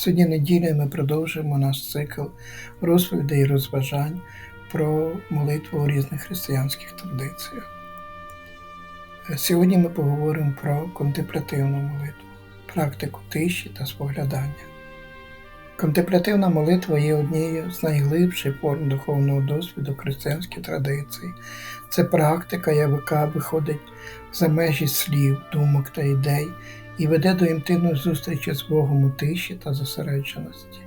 Сьогодні неділя ми продовжуємо наш цикл розповідей і розважань про молитву у різних християнських традиціях. Сьогодні ми поговоримо про контемплятивну молитву, практику тиші та споглядання. Контемплятивна молитва є однією з найглибших форм духовного досвіду християнської традиції. Це практика, яка виходить за межі слів, думок та ідей і веде до інтимної зустрічі з Богом у тиші та зосередженості.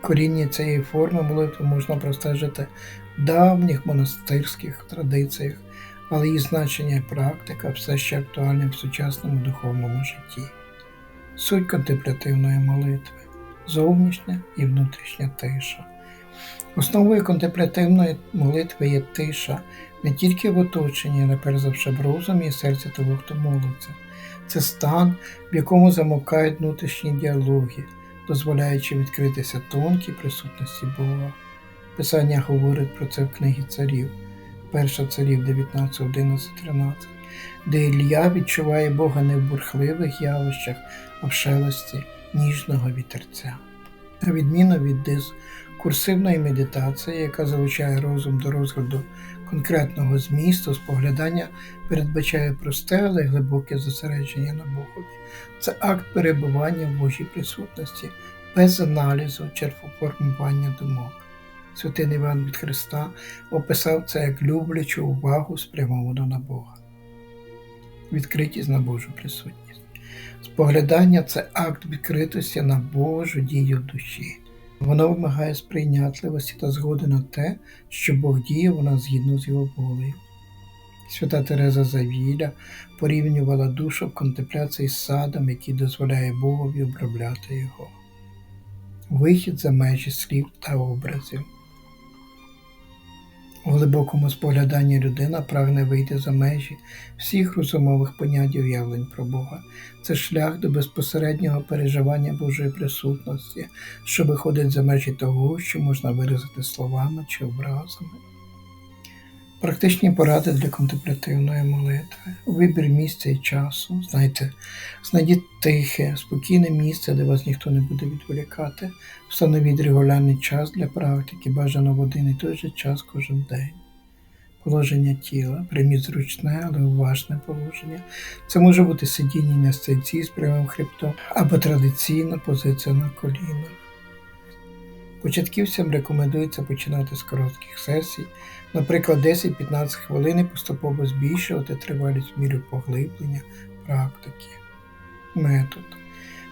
Коріння цієї форми молитви можна простежити в давніх монастирських традиціях, але її значення і практика все ще актуальні в сучасному духовному житті. Суть контемплятивної молитви зовнішня і внутрішня тиша. Основою контемплятивної молитви є тиша не тільки в оточенні, але перш за все в розумі і серці того, хто молиться. Це стан, в якому замовкають внутрішні діалоги, дозволяючи відкритися тонкій присутності Бога. Писання говорить про це в книгі царів, перша царів 19, 11, 13, де Ілля відчуває Бога не в бурхливих явищах, а в шелесті ніжного вітерця. На відміну від дискурсивної медитації, яка залучає розум до розгляду конкретного змісту, споглядання передбачає просте, але глибоке зосередження на Богові. Це акт перебування в Божій присутності, без аналізу чи формування думок. Святий Іван від Христа описав це як люблячу увагу спрямовану на Бога. Відкритість на Божу присутність. Споглядання це акт відкритості на Божу дію душі. Воно вимагає сприйнятливості та згоди на те, що Бог діє вона згідно з його волею. Свята Тереза Завіля порівнювала душу в контемпляції з садом, який дозволяє Богові обробляти його. Вихід за межі слів та образів. У глибокому спогляданні людина прагне вийти за межі всіх розумових понять уявлень про Бога. Це шлях до безпосереднього переживання Божої присутності, що виходить за межі того, що можна виразити словами чи образами. Практичні поради для контемплятивної молитви, вибір місця і часу. Знайте, знайдіть тихе, спокійне місце, де вас ніхто не буде відволікати, встановіть регулярний час для практики, бажано в один і той же час кожен день. Положення тіла, прийміть зручне, але уважне положення. Це може бути сидіння на стільці з прямим хребтом або традиційна позиція на колінах. Початківцям рекомендується починати з коротких сесій, наприклад, 10-15 хвилин і поступово збільшувати тривалість в міру поглиблення практики. Метод.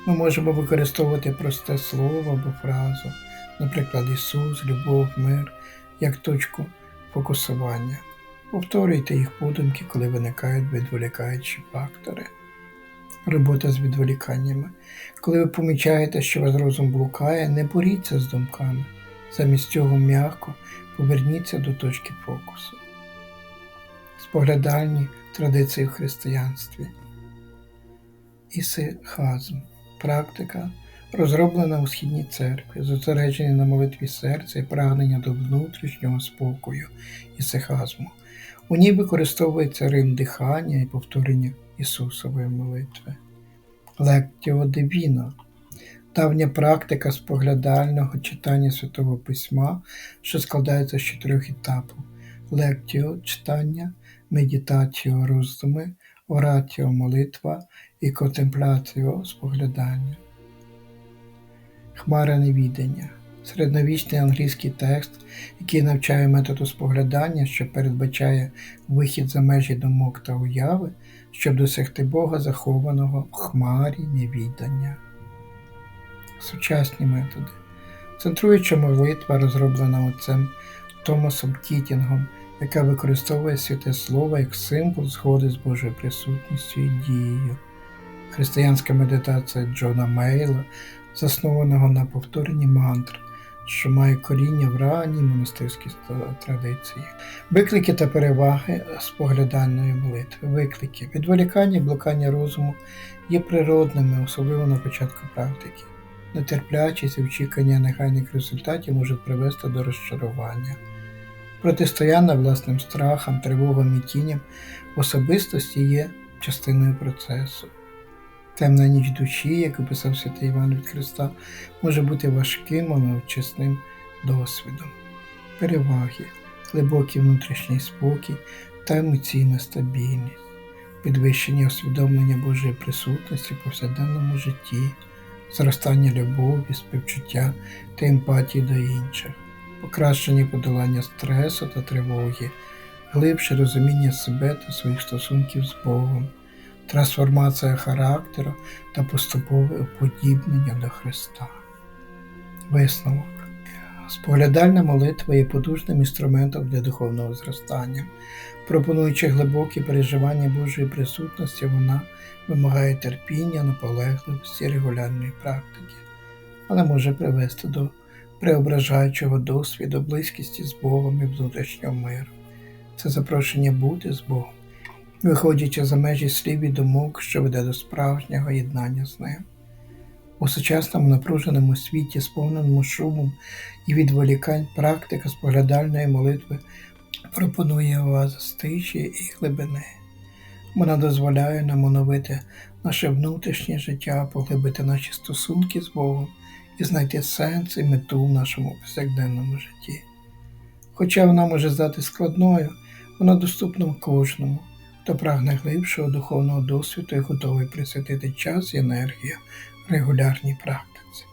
Ми можемо використовувати просте слово або фразу, наприклад, Ісус, любов, мир, як точку фокусування. Повторюйте їх подумки, коли виникають відволікаючі фактори. Робота з відволіканнями. Коли ви помічаєте, що ваш розум блукає, не боріться з думками. Замість цього м'яко поверніться до точки фокусу. Споглядальні традиції в християнстві. Ісихазм практика, розроблена у східній церкві, зосередження на молитві серця і прагнення до внутрішнього спокою ісихазму. У ній використовується рим дихання і повторення Ісусової молитви. Лектіо Дивіно давня практика споглядального читання Святого Письма, що складається з чотирьох етапів: лектіо читання, медитаціо роздуми, оратіо молитва і контемпляціо споглядання. Хмара невідання середньовічний англійський текст, який навчає методу споглядання, що передбачає вихід за межі думок та уяви, щоб досягти Бога, захованого в хмарі невідання. Сучасні методи. Центруюча молитва, розроблена отцем Томасом Кітінгом, яка використовує святе слово як символ згоди з Божою присутністю і дією. Християнська медитація Джона Мейла, заснованого на повторенні мантр, що має коріння в ранній монастирській традиції. Виклики та переваги споглядальної молитви. Виклики. Відволікання і блокання розуму є природними, особливо на початку практики. Нетерплячість і очікування негайних результатів можуть привести до розчарування. Протистояння власним страхам, тривогам і тіням особистості є частиною процесу. Темна ніч душі, як описав святий Іван від Христа, може бути важким, але очисним досвідом. Переваги, глибокий внутрішній спокій та емоційна стабільність, підвищення усвідомлення Божої присутності в повсякденному житті, зростання любові, співчуття та емпатії до інших, покращення подолання стресу та тривоги, глибше розуміння себе та своїх стосунків з Богом, трансформація характеру та поступове уподібнення до Христа. Висновок. Споглядальна молитва є потужним інструментом для духовного зростання. Пропонуючи глибокі переживання Божої присутності, вона вимагає терпіння, наполегливості регулярної практики, але може привести до преображаючого досвіду, близькості з Богом і внутрішнього миру. Це запрошення бути з Богом, виходячи за межі слів і думок, що веде до справжнього єднання з ним. У сучасному напруженому світі, сповненому шумом і відволікань, практика споглядальної молитви пропонує оазис тиші і глибини. Вона дозволяє нам оновити наше внутрішнє життя, поглибити наші стосунки з Богом і знайти сенс і мету в нашому повсякденному житті. Хоча вона може здати складною, вона доступна кожному, хто прагне глибшого духовного досвіду і готовий присвятити час і енергію регулярній практиці.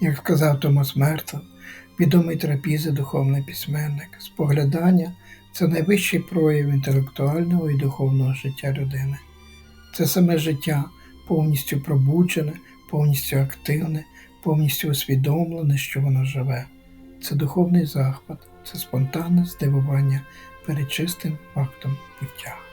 Як сказав Томас Мертл, відомий трапізи духовний письменник, споглядання це найвищий прояв інтелектуального і духовного життя людини. Це саме життя повністю пробуджене, повністю активне, повністю усвідомлене, що воно живе. Це духовний захват, це спонтанне здивування перед чистим фактом буття.